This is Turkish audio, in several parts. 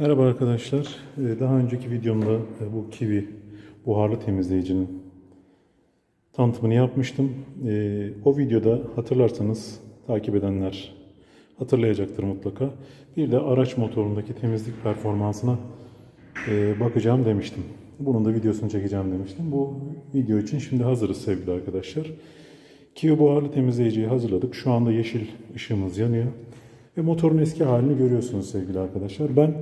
Merhaba arkadaşlar. Ee, Daha önceki videomda e, bu kivi buharlı temizleyicinin tanıtımını yapmıştım. Ee, O videoda hatırlarsanız takip edenler hatırlayacaktır mutlaka. Bir de araç motorundaki temizlik performansına e, bakacağım demiştim. Bunun da videosunu çekeceğim demiştim. Bu video için şimdi hazırız sevgili arkadaşlar. Kivi buharlı temizleyiciyi hazırladık. Şu anda yeşil ışığımız yanıyor. Ve motorun eski halini görüyorsunuz sevgili arkadaşlar. Ben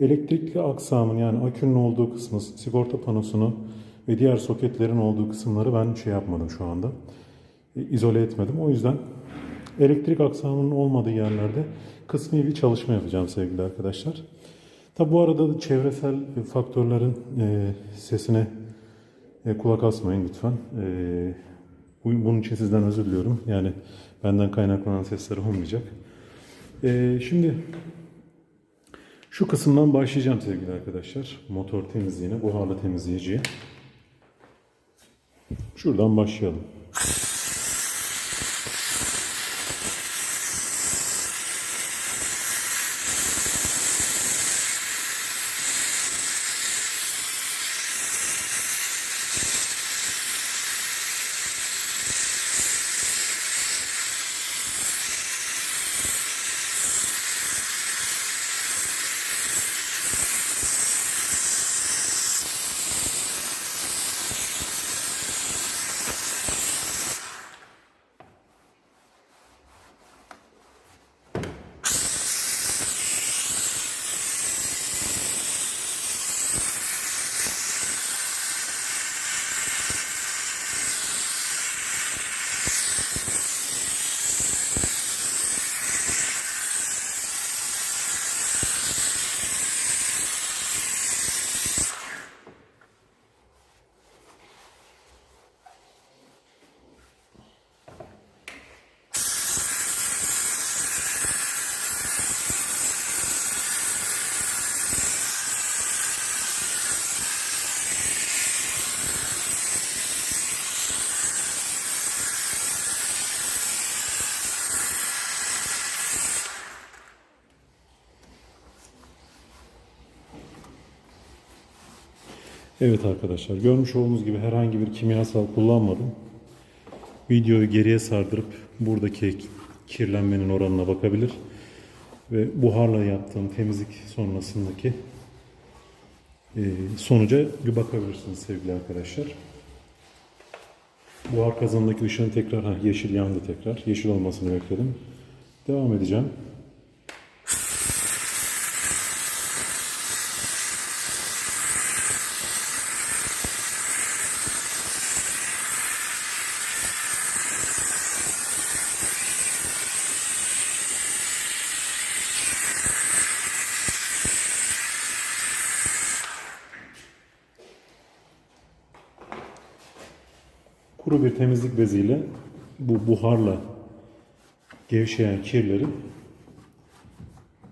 elektrikli aksamın yani akünün olduğu kısmı, sigorta panosunu ve diğer soketlerin olduğu kısımları ben şey yapmadım şu anda. E, izole etmedim. O yüzden elektrik aksamının olmadığı yerlerde kısmi bir çalışma yapacağım sevgili arkadaşlar. Tabi bu arada da çevresel faktörlerin e, sesine e, kulak asmayın lütfen. E, bu- bunun için sizden özür diliyorum. Yani benden kaynaklanan sesler olmayacak. E, şimdi şu kısımdan başlayacağım sevgili arkadaşlar. Motor temizliğine, buharlı temizleyiciye. Şuradan başlayalım. Evet arkadaşlar görmüş olduğunuz gibi herhangi bir kimyasal kullanmadım. Videoyu geriye sardırıp buradaki kirlenmenin oranına bakabilir. Ve buharla yaptığım temizlik sonrasındaki e, sonuca bir bakabilirsiniz sevgili arkadaşlar. Buhar kazanındaki ışığın tekrar ha, yeşil yandı tekrar. Yeşil olmasını bekledim. Devam edeceğim. Kuru bir temizlik beziyle bu buharla gevşeyen kirleri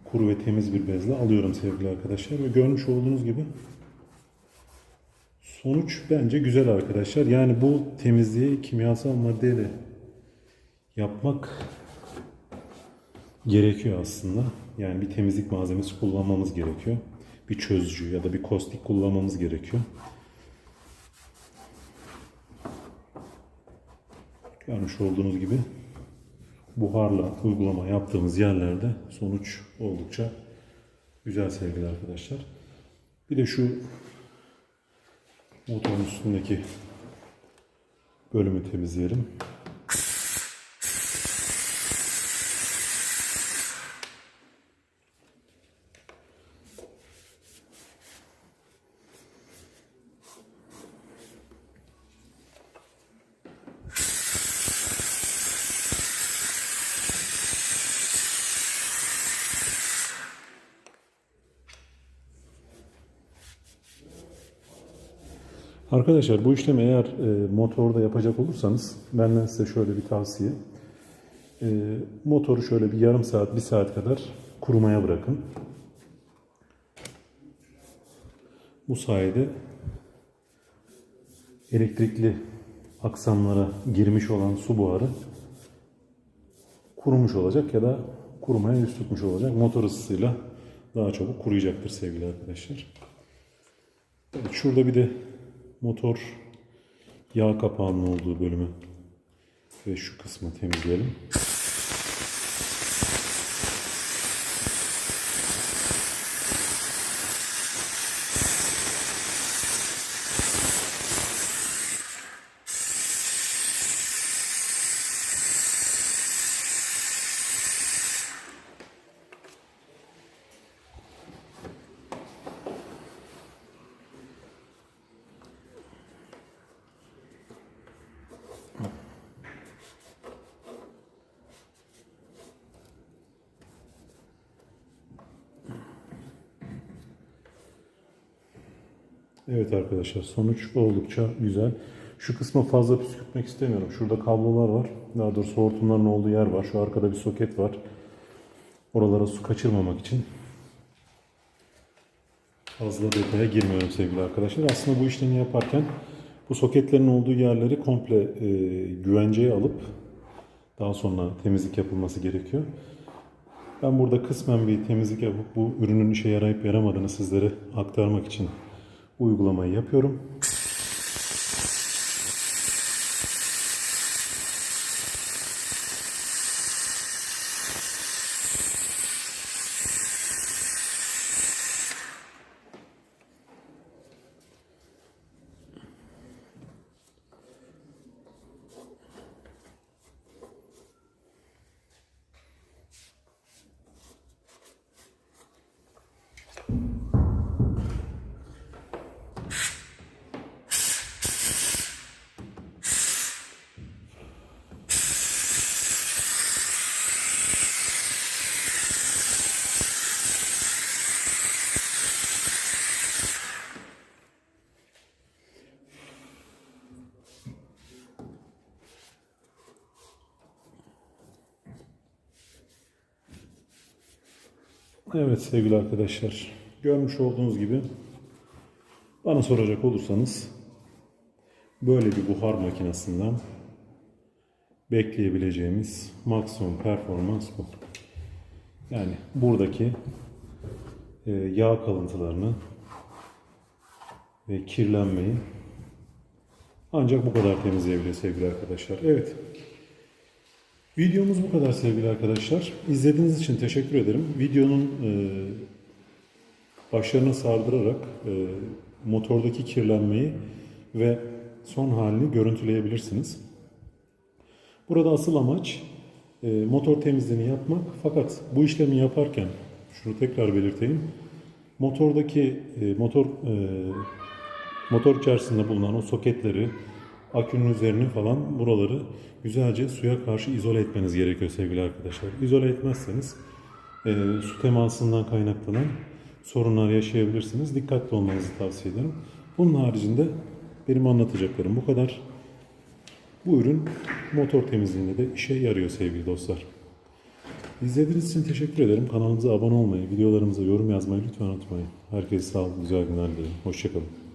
kuru ve temiz bir bezle alıyorum sevgili arkadaşlar. Ve görmüş olduğunuz gibi sonuç bence güzel arkadaşlar. Yani bu temizliği kimyasal maddeyle yapmak gerekiyor aslında. Yani bir temizlik malzemesi kullanmamız gerekiyor. Bir çözücü ya da bir kostik kullanmamız gerekiyor. Görmüş olduğunuz gibi buharla uygulama yaptığımız yerlerde sonuç oldukça güzel sevgili arkadaşlar. Bir de şu motorun üstündeki bölümü temizleyelim. Arkadaşlar bu işlemi eğer e, motorda yapacak olursanız benden size şöyle bir tavsiye. E, motoru şöyle bir yarım saat, bir saat kadar kurumaya bırakın. Bu sayede elektrikli aksamlara girmiş olan su buharı kurumuş olacak ya da kurumaya yüz tutmuş olacak. Motor ısısıyla daha çabuk kuruyacaktır sevgili arkadaşlar. Evet, şurada bir de motor yağ kapağının olduğu bölümü ve şu kısmı temizleyelim. Evet arkadaşlar sonuç oldukça güzel. Şu kısma fazla püskürtmek istemiyorum. Şurada kablolar var. Daha doğrusu hortumların olduğu yer var. Şu arkada bir soket var. Oralara su kaçırmamak için fazla detaya girmiyorum sevgili arkadaşlar. Aslında bu işlemi yaparken bu soketlerin olduğu yerleri komple e, güvenceye alıp daha sonra temizlik yapılması gerekiyor. Ben burada kısmen bir temizlik yapıp bu ürünün işe yarayıp yaramadığını sizlere aktarmak için uygulamayı yapıyorum. Evet sevgili arkadaşlar, görmüş olduğunuz gibi bana soracak olursanız böyle bir buhar makinesinden bekleyebileceğimiz maksimum performans bu. Yani buradaki e, yağ kalıntılarını ve kirlenmeyi ancak bu kadar temizleyebiliyor sevgili arkadaşlar. Evet. Videomuz bu kadar sevgili arkadaşlar. İzlediğiniz için teşekkür ederim. Videonun e, başlarına sardırarak e, motordaki kirlenmeyi ve son halini görüntüleyebilirsiniz. Burada asıl amaç e, motor temizliğini yapmak. Fakat bu işlemi yaparken şunu tekrar belirteyim. Motordaki motor motor içerisinde bulunan o soketleri, akünün üzerini falan buraları güzelce suya karşı izole etmeniz gerekiyor sevgili arkadaşlar. İzole etmezseniz e, su temasından kaynaklanan sorunlar yaşayabilirsiniz. Dikkatli olmanızı tavsiye ederim. Bunun haricinde benim anlatacaklarım bu kadar. Bu ürün motor temizliğinde de işe yarıyor sevgili dostlar. İzlediğiniz için teşekkür ederim. Kanalımıza abone olmayı, videolarımıza yorum yazmayı lütfen unutmayın. Herkese sağlıklı, güzel günler dilerim. Hoşçakalın.